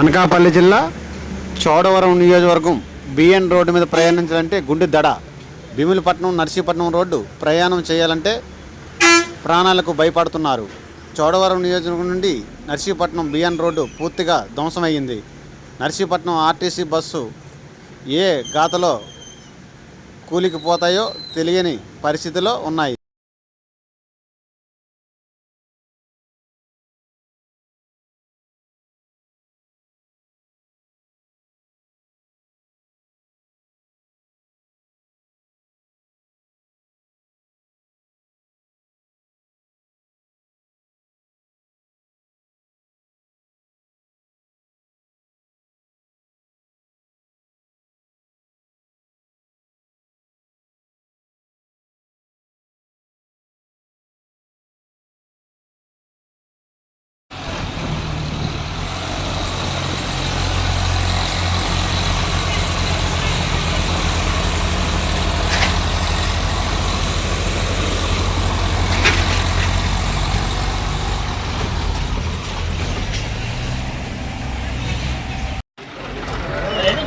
అనకాపల్లి జిల్లా చోడవరం నియోజకవర్గం B N road మీద ప్రయాణించాలంటే గుండె దడ. భీములపట్నం నర్సీపట్నం రోడ్డు ప్రయాణం చేయాలంటే ప్రాణాలకు భయపడుతున్నారు. చోడవరం నియోజకవర్గం నుండి నర్సీపట్నం బిఎన్ రోడ్డు పూర్తిగా ధ్వంసమయ్యింది. నర్సీపట్నం ఆర్టీసీ బస్సు ఏ గాతలో కూలికిపోతాయో తెలియని పరిస్థితిలో ఉన్నాయి.